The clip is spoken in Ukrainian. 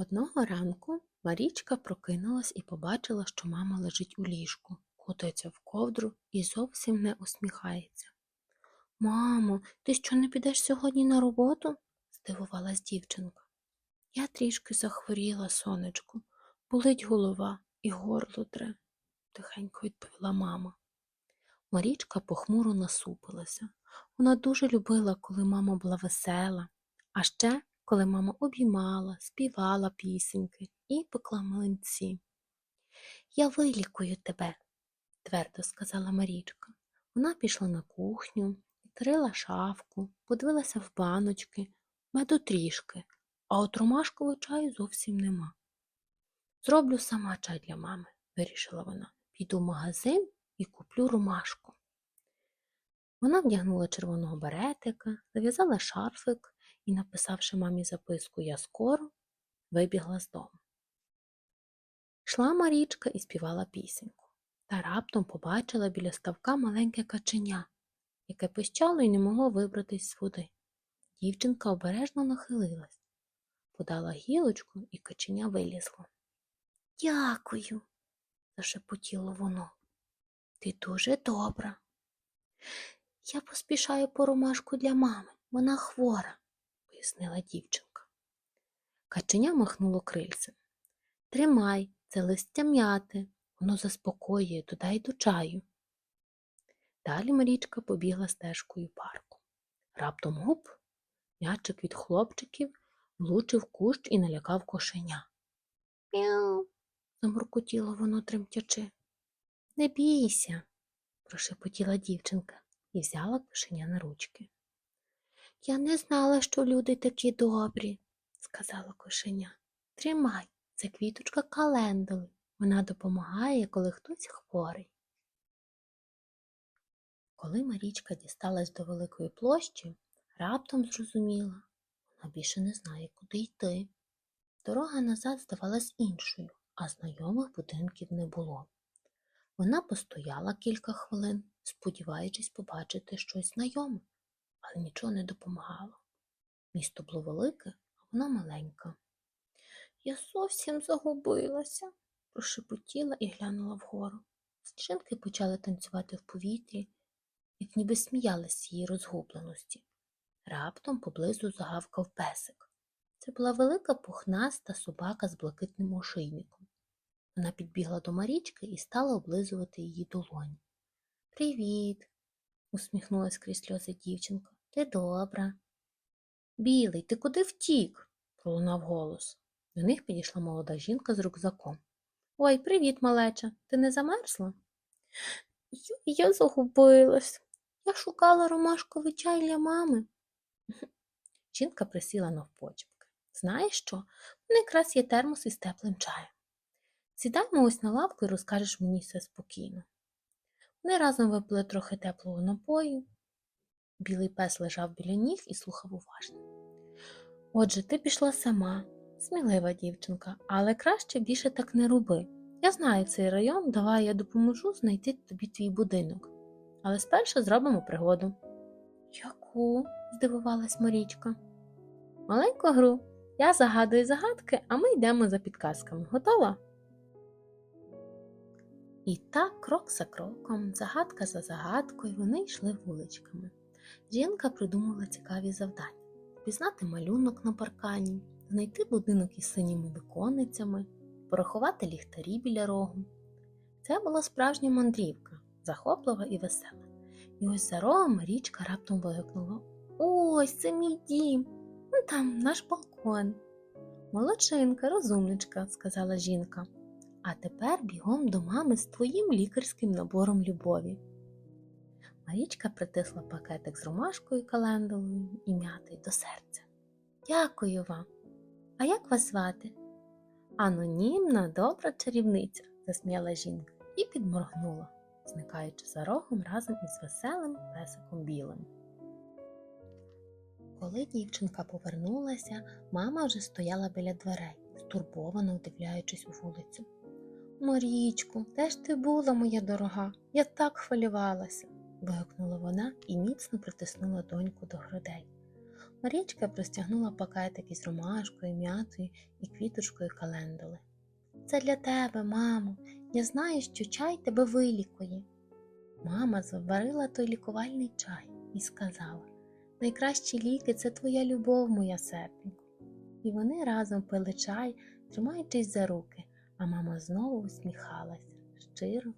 Одного ранку Марічка прокинулась і побачила, що мама лежить у ліжку, кутається в ковдру і зовсім не усміхається. Мамо, ти що не підеш сьогодні на роботу? здивувалась дівчинка. Я трішки захворіла, сонечку, болить голова і горло тре, тихенько відповіла мама. Марічка похмуро насупилася. Вона дуже любила, коли мама була весела, а ще коли мама обіймала, співала пісеньки і пекла млинці. Я вилікую тебе, твердо сказала Марічка. Вона пішла на кухню, відкрила шафку, подивилася в баночки, меду трішки, а от ромашкового чаю зовсім нема. Зроблю сама чай для мами, вирішила вона. Піду в магазин і куплю ромашку. Вона вдягнула червоного беретика, зав'язала шарфик і, написавши мамі записку Я скоро, вибігла з дому. Йшла Марічка і співала пісеньку, та раптом побачила біля ставка маленьке каченя, яке пищало і не могло вибратись з води. Дівчинка обережно нахилилась, подала гілочку, і каченя вилізло. Дякую, зашепотіло воно. Ти дуже добра. Я поспішаю по ромашку для мами, вона хвора, пояснила дівчинка. Каченя махнуло крильцем. Тримай, це листя м'яти, воно заспокоює, додай до чаю. Далі Марічка побігла стежкою парку. Раптом гуп, м'ячик від хлопчиків влучив кущ і налякав кошеня. Мяу, замуркотіло воно тремтячи. Не бійся, прошепотіла дівчинка і взяла кошеня на ручки. Я не знала, що люди такі добрі, сказала кошеня. Тримай, це квіточка календули. Вона допомагає, коли хтось хворий. Коли Марічка дісталась до великої площі, раптом зрозуміла, вона більше не знає, куди йти. Дорога назад здавалась іншою, а знайомих будинків не було. Вона постояла кілька хвилин, сподіваючись побачити щось знайоме, але нічого не допомагало. Місто було велике, а вона маленька. Я зовсім загубилася, прошепотіла і глянула вгору. Сніжинки почали танцювати в повітрі, як ніби сміялись її розгубленості. Раптом поблизу загавкав песик. Це була велика пухнаста собака з блакитним ошийником. Вона підбігла до Марічки і стала облизувати її долоні. Привіт, усміхнулась крізь сльози дівчинка. Ти добра. Білий, ти куди втік? пролунав голос. До них підійшла молода жінка з рюкзаком. Ой, привіт, малеча. Ти не замерзла? Я, загубилась. Я шукала ромашковий чай для мами. Жінка присіла навпочепки. Знаєш що? У якраз є термос із теплим чаєм. Сідаймо ось на лавку і розкажеш мені все спокійно. Вони разом випили трохи теплого напою. Білий пес лежав біля ніг і слухав уважно. Отже, ти пішла сама, смілива дівчинка, але краще більше так не роби. Я знаю цей район, давай я допоможу знайти тобі твій будинок. Але спершу зробимо пригоду. Яку? здивувалась Марічка. Маленьку гру. Я загадую загадки, а ми йдемо за підказками. Готова? І так, крок за кроком, загадка за загадкою, вони йшли вуличками. Жінка придумала цікаві завдання пізнати малюнок на паркані, знайти будинок із синіми віконницями, порахувати ліхтарі біля рогу. Це була справжня мандрівка, захоплива і весела. І ось за рогом Марічка раптом вигукнула Ось це мій дім, там наш балкон. Молодчинка, розумничка, сказала жінка. А тепер бігом до мами з твоїм лікарським набором любові. Марічка притисла пакетик з ромашкою календулою і м'ятою до серця. Дякую вам. А як вас звати? Анонімна, добра чарівниця, засміяла жінка і підморгнула, зникаючи за рогом разом із веселим песиком білим. Коли дівчинка повернулася, мама вже стояла біля дверей, стурбовано вдивляючись у вулицю. Марічку, де ж ти була, моя дорога? Я так хвилювалася, вигукнула вона і міцно притиснула доньку до грудей. Марічка простягнула пакетик із ромашкою, м'ятою і квіточкою календули. Це для тебе, мамо. Я знаю, що чай тебе вилікує. Мама заварила той лікувальний чай і сказала найкращі ліки це твоя любов, моя серденько. І вони разом пили чай, тримаючись за руки, а мама знову усміхалася щиро